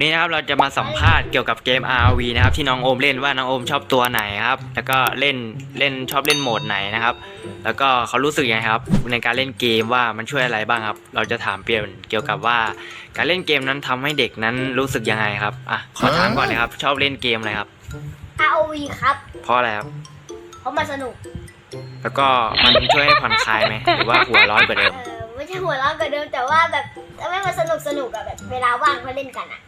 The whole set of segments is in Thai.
วันนี้นะครับเราจะมาสัมภาษณ์เกี่ยวกับเกม RV นะครับที่น้องโอมเล่นว่าน้องโอมชอบตัวไหนครับ แล้วก็เล่นเล่นชอบเล่นโหมดไหนนะครับ แล้วก็เขารู้สึกยังไงครับ ในการเล่นเกมว่ามันช่วยอะไรบ้างครับ เราจะถามเปลี่ยนเกี่ยวกับว่า การเล่นเกมนั้นทำให้เด็กนั้นรู้สึกยังไงครับอะขอถามก่อนเลยครับชอบเล่นเกมอะไรครับ ROV ครับเพราะอะไรครับเพราะมันสนุก แล้วก็มันช่วยให้ผ่อนคลายไหมหรือว่าหัวร้อนกว่าเดิม เออไม่ใช่หัวเราะกว่าเดิมแต่ว่าแบบทำให้มันสนุกสนุกอะแบบเวลาว่างก็เล่นกันอะ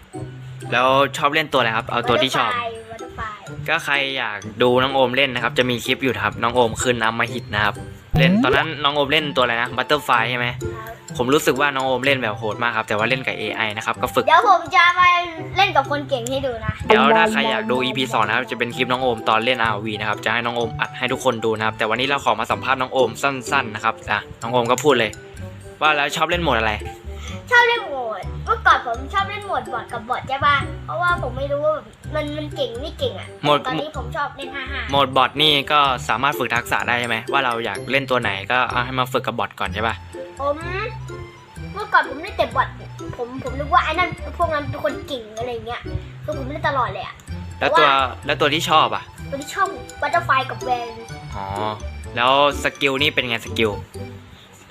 แล้วชอบเล่นตัวอะไรครับ เอาตัวที่ชอบ วัตถุไฟก็ใครอยากดูน้องโอมเล่นนะครับ จะมีคลิปอยู่นะครับ น้องโอมขึ้นน้ำมาหิตนะครับ เล่นตอนนั้นน้องโอมเล่นตัวอะไรนะ บัตเตอร์ไฟใช่ไหมครับผมรู้สึกว่าน้องโอมเล่นแบบโหดมากครับ แต่ว่าเล่นกับ AI นะครับ ก็ฝึก เดี๋ยวผมจะมาเล่นกับคนเก่งให้ดูนะ เดี๋ยวถ้าใครอยากดู EP 2นะครับ จะเป็นคลิปน้องโอมตอนเล่น RV นะครับ จะให้น้องโอมอัดให้ทุกคนดูนะครับ แต่วันนี้เราขอมาสัมภาษณ์น้องโอมสั้น ๆ นะครับอะน้องโอมก็พูดเลย ว่าแล้วชอบเล่นโหมดอะไร ชอบเล่นโหมดเมื่อก่อนผมชอบเล่นโหมดบอทกับบอทใช่ป่ะเพราะว่าผมไม่รู้ว่าแบบมันมันเก่งไม่เก่งอะโหมด ตอนนี้ผมชอบเล่น55โหมดบอทนี่ก็สามารถฝึกทักษะได้ใช่ไหมว่าเราอยากเล่นตัวไหนก็เอาให้มาฝึกกับบอทก่อนใช่ปะผมเมื่อก่อนผมเล่นแต่บอทผมผมนึกว่าไอ้นั่นพวกนั้นเป็นคนเก่งอะไรเงี้ยคือผมเล่นตลอดเลยอะแล้วตัวแล้วตัวที่ชอบอะวันที่ชอบบัตเตอร์ไฟกับแวนอ๋อแล้วสกิลนี่เป็นไงสกิลส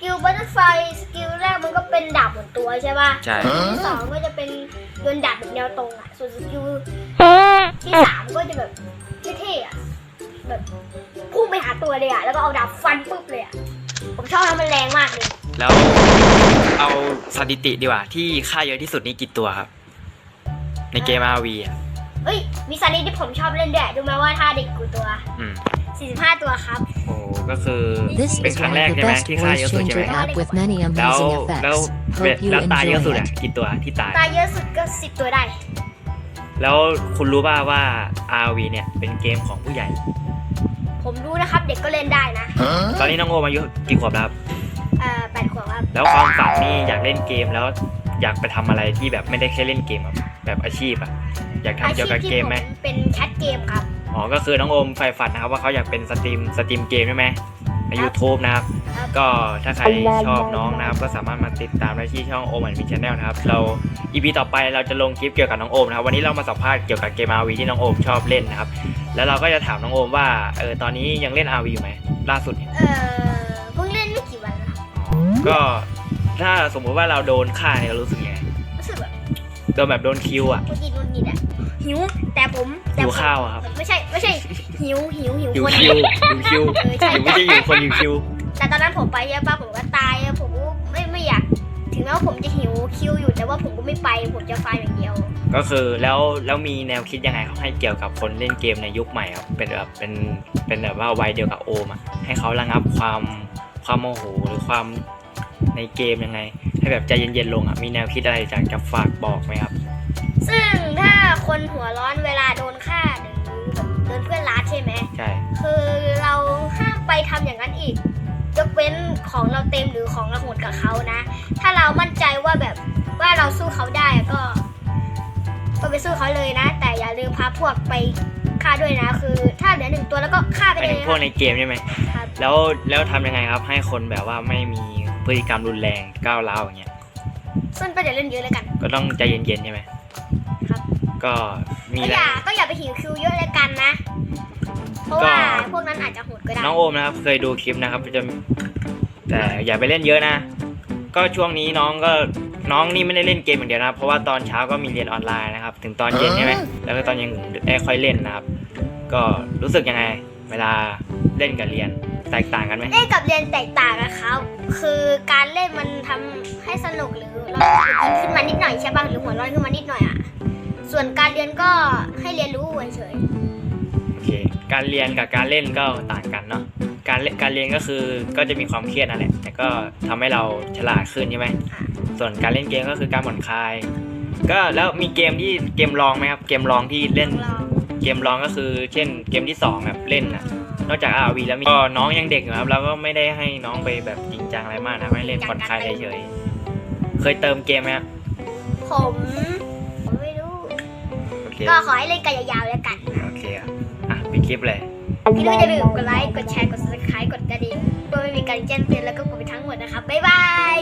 กิลบัตเตอร์ไฟสกิลแรกมันก็เป็นดาบหมดตัวใช่ป่ะใช่สกิลที่สองก็จะเป็นโยนดาบแบบแนวตรงอะ ส่วนสกิลที่สามก็จะแบบเท่ๆอะแบบพุ่งไปหาตัวเลยอะ แล้วก็เอาดาบฟันปุ๊บเลยอะ ผมชอบแล้วมันแรงมากเลย แล้วเอาสถิติดีกว่า ที่ฆ่าเยอะที่สุดนี่กี่ตัวครับ ในเกม RV อะเอ้ย มีซานิที่ผมชอบเล่นด้วยดูไหมว่าท่าเด็กกูตัว อืม 45 ตัวครับ โอ้ก็คือ This เป็น is ครั้ง one แรก of the ใช่ไหม best ที่ฆ่า voice เยอะสุดใช่ไหม changer app with many แล้ว amazing แล้ว effects. Hope you แล้วตายเยอะ enjoy สุดอะ it. กี่ตัวที่ตาย ตายเยอะสุดก็ 10 ตัวได้ แล้วคุณรู้ป่าว่า RV เนี่ยเป็นเกมของผู้ใหญ่ ผมรู้นะครับ เด็กก็เล่นได้นะตอนนี้น้องโอมอายุกี่ขวบแล้วครับ เอ่อแปดขวบครับแล้วความฝันนี่อยากเล่นเกมแล้วอยากไปทำอะไรที่แบบไม่ได้แค่เล่นเกมอะแบบอาชีพอะอยากทำอาเกี่ชียวพกับที่เกมผมไหมเป็นแคทเกมครับ อ๋อก็คือน้องโอมใฝ่ฝันนะครับว่าเขาอยากเป็นสตรีมสตรีมเกมใช่ไหมใน YouTube นะครับครับ ก็ถ้าใครชอบน้องนะครับ ก็สามารถมาติดตามได้ที่ช่องโอมอันมีชแนลนะครับ เรา EP ต่อไปเราจะลงคลิปเกี่ยวกับน้องโอมนะครับ วันนี้เรามาสัมภาษณ์เกี่ยวกับเกม RV ที่น้องโอมชอบเล่นนะครับ แล้วเราก็จะถามน้องโอมว่าเออตอนนี้ยังเล่น RV อยู่ไหมล่าสุดเนี่ยเอ่อเพิ่งเล่นไม่กี่วันนะก็ถ้าสมมุติว่าเราโดนฆ่าเนี่ยเรารู้สึกยังไงรู้สึกแบบโดนแบบโดนคิวอะมุดหงิดมุดหงิดอะ หิว แต่ผมแต่หิวผมข้าวอะครับไม่ใช่ไม่ใช่ หิวหิวหิวหิวคนคิวหิวคิวเออใช่หิวไม่ใช่หิวคนหิวคิวแต่ตอนนั้นผมไปใช่ปะผมก็ตายอะผมก็ไม่ไม่อยาก ถึงแม้ว่าผมจะหิวคิวอยู่แต่ว่าผมก็ไม่ไปผมจะฟาร์มอย่างเดียว ก็คือแล้วแล้วมีแนวคิดยังไงครับให้เกี่ยวกับคนเล่นเกมในยุคใหม่ครับเป็นแบบเป็นเป็นแบบว่าวัยเดียวกับโอมอะให้เขาระงับความความโมโหหรือความในเกมยังไง ให้แบบใจเย็นๆลงอะมีแนวคิดอะไรอยากจะฝากบอกไหมครับ ซึ่งถ้าคนหัวร้อนเวลาโดนฆ่าหรือแบบโดนเพื่อนรัดใช่ไหม ใช่ คือเราห้ามไปทำอย่างนั้นอีก ยกเว้นของเราเต็มหรือของเราโหดกับเขานะ ถ้าเรามั่นใจว่าแบบว่าเราสู้เขาได้ก็ ก็ไปสู้เขาเลยนะ แต่อย่าลืมพาพวกไปฆ่าด้วยนะ คือถ้าเหลือหนึ่งตัวแล้วก็ฆ่าไปไปเลถึยงพวกในเกมใช่ไหม ครับ แล้วแล้วทำยังไงครับ ให้คนแบบว่าไม่มีพฤติกรรมรุนแรงก้าวร้าวอย่างเงี้ย ซึ่งก็อย่าเล่นเยอะเลยกัน ก็ต้องใจเย็นๆใช่ไหมครับ ก็มีก็อะไรอย่าก็อย่าไปหิวคิวเยอะเลยกันนะ เพราะว่าพวกนั้นอาจจะโหดก็ได้น้องโอมนะครับเคยดูคลิปนะครับจะแต่อย่าไปเล่นเยอะนะ ก็ช่วงนี้น้องก็น้องนี่ไม่ได้เล่นเกมอย่างเดียวนะครับ เพราะว่าตอนเช้าก็มีเรียนออนไลน์นะครับ ถึงตอนเย็นใช่ไหมแล้วก็ตอนยังได้ค่อยเล่นนะครับ ก็รู้สึกยังไง เวลาเล่นกับเรียนแตกต่างกันไหมเล่นกับเรียนแตกต่างกันครับ คือการเล่นมันทำให้สนุกหรือเรายิ้มขึ้นมานิดหน่อยใช่ป่ะหรือหัวเร้อนขึ้นมานิดหน่อยอะ ส่วนการเรียนก็ให้เรียนรู้เฉยโอเคการเรียนกับการเล่นก็ต่างกันเนาะการเล่นการเรียนก็คือก็จะมีความเครียดนั่นแหละแต่ก็ทำให้เราฉลาดขึ้นใช่ไหมๆค่ะ ส่วนการเล่นเกมก็คือการผ่อนคลาย ก็แล้วมีเกมที่เกมลองไหมครับเกมลองที่เล่นของเราเกมร้องก็คือเช่นเกมที่สองแบบเล่นนะนอกจาก RV แล้วมีก็น้องยังเด็กอยู่ครับเราก็ไม่ได้ให้น้องไปแบบจริงจังอะไรมากนะให้เล่นผ่อนคลายเฉยๆเคยเติมเกมไหมครับผมผมไม่รู้โอเค ก็ขอให้เล่นกันยาวๆแล้วกัน โอเคอะอะปิดคลิปเลยพี่ลูกอย่าลืมกดไลค์ กดแชร์ กด subscribe กดกระดิ่งเพื่อไม่มีการแจ้งเตือนแล้วก็กดไปทั้งหมดนะครับบ๊ายบาย